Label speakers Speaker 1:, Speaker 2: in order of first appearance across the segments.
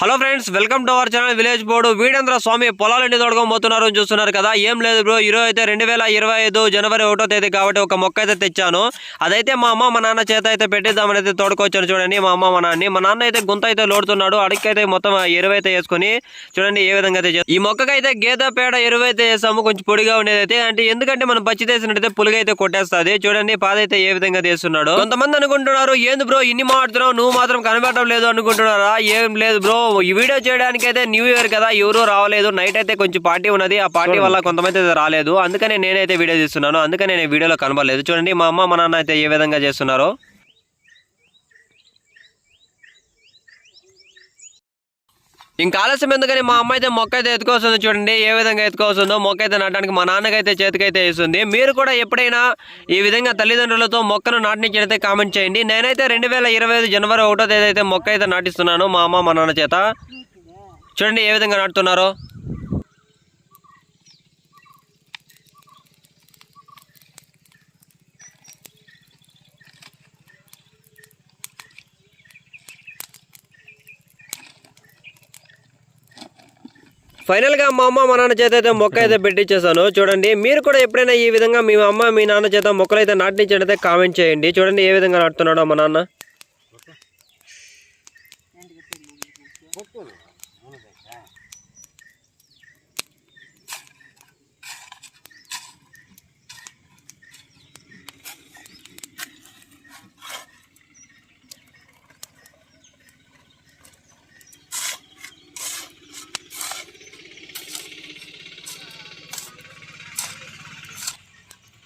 Speaker 1: Hello friends welcome to our channel village board. వీడేంద్ర స్వామి పొలాలన్నీ తోడుకోబోతున్నారు అని చూస్తున్నారు కదా. ఏం లేదు బ్రో ఈరోజు అయితే రెండు వేల ఇరవై ఐదు జనవరి ఒకటో తేదీ కాబట్టి ఒక మొక్క అయితే తెచ్చాను. అదైతే మా అమ్మ మా నాన్న చేత అయితే పెట్టిద్దామని అయితే తోడుకొచ్చాను చూడండి మా అమ్మ మా నాన్నని మా నాన్న అయితే గుంత అయితే లోడుతున్నాడు అడికైతే మొత్తం ఎరువు అయితే వేసుకొని చూడండి ఏ విధంగా అయితే ఈ మొక్కకైతే గేదె పేడ ఎరువు అయితే వేసాము కొంచెం పొడిగా ఉండేది అయితే. అంటే ఎందుకంటే మనం పచ్చి తీసినట్టయితే పులిగైతే అయితే కొట్టేస్తుంది. చూడండి పాదైతే ఏ విధంగా తీస్తున్నాడు కొంతమంది అనుకుంటున్నారు ఏంది బ్రో ఇన్ని మాట్లాడుతున్నావు నువ్వు మాత్రం కనబడటం లేదు అనుకుంటున్నారా? ఏం లేదు బ్రో ఈ వీడియో చేయడానికి అయితే న్యూ ఇయర్ కదా ఎవరు రావలేదు. నైట్ అయితే కొంచెం పార్టీ ఉన్నది. ఆ పార్టీ వల్ల కొంతమంది అయితే రాలేదు. అందుకనే నేనైతే వీడియో తీస్తున్నాను. అందుకనే నేను వీడియోలో కనబడలేదు. చూడండి మా అమ్మ మా నాన్న అయితే ఏ విధంగా చేస్తున్నారో. ఇంకా ఆలస్యం ఎందుకని మా అమ్మ అయితే మొక్క అయితే ఎత్తుకొస్తుంది చూడండి ఏ విధంగా ఎత్తుకోవస్తుందో మొక్క అయితే నాటడానికి మా నాన్నకైతే చేతికైతే వేస్తుంది. మీరు కూడా ఎప్పుడైనా ఈ విధంగా తల్లిదండ్రులతో మొక్కను నాటించినైతే కామెంట్ చేయండి. నేనైతే రెండు వేల ఇరవై ఐదు జనవరి ఒకటో తేదీ అయితే మొక్క అయితే నాటిస్తున్నాను మా అమ్మ మా నాన్న చేత. చూడండి ఏ విధంగా నాటుతున్నారో. ఫైనల్గా మా అమ్మ మా నాన్న చేత అయితే మొక్క అయితే పెట్టించేసాను చూడండి మీరు కూడా ఎప్పుడైనా ఈ విధంగా మీ అమ్మ మీ నాన్న చేత మొక్కలు అయితే నాటించడైతే కామెంట్ చేయండి. చూడండి ఏ విధంగా నాటుతున్నాడో మా నాన్న.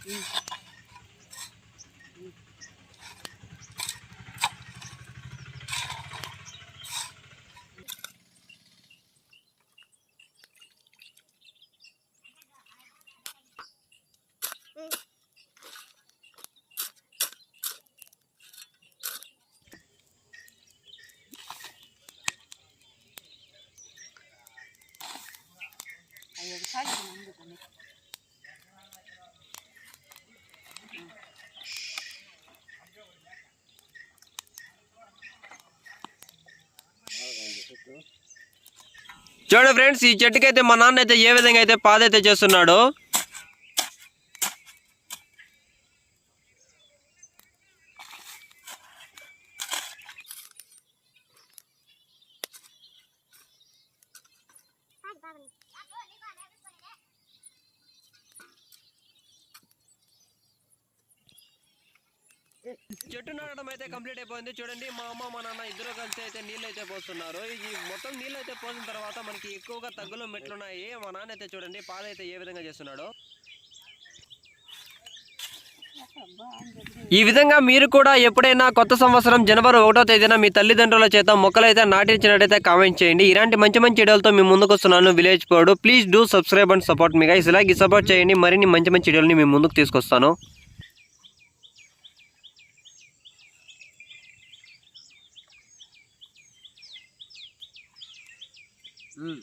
Speaker 1: Ayo, bisa aja, చూడండి ఫ్రెండ్స్ ఈ చెట్టుకి అయితే మా నాన్న అయితే ఏ విధంగా అయితే పాదైతే చేస్తున్నాడు. చెట్టు నాటడం అయితే కంప్లీట్ అయిపోయింది. చూడండి మా అమ్మ మా నాన్న ఇద్దరు కలిసి అయితే నీళ్ళు అయితే పోస్తున్నారు. ఈ మొత్తం నీళ్ళు అయితే పోసిన తర్వాత మనకి ఎక్కువగా తగ్గులు మెట్లున్నాయి. మా నాన్న అయితే చూడండి పాలు అయితే ఏ విధంగా చేస్తున్నాడు. ఈ విధంగా మీరు కూడా ఎప్పుడైనా కొత్త సంవత్సరం జనవరి ఒకటో తేదీన మీ తల్లిదండ్రుల చేత మొక్కలు అయితే నాటించినట్టయితే కామెంట్ చేయండి. ఇలాంటి మంచి మంచి వీడియోలతో మీ ముందుకు వస్తున్నాను. విలేజ్ పోడు please do subscribe and support me guys ఇలాగే సపోర్ట్ చేయండి. మరిన్ని మంచి మంచి వీడియోలని మీ ముందుకు తీసుకొస్తాను.
Speaker 2: 嗯。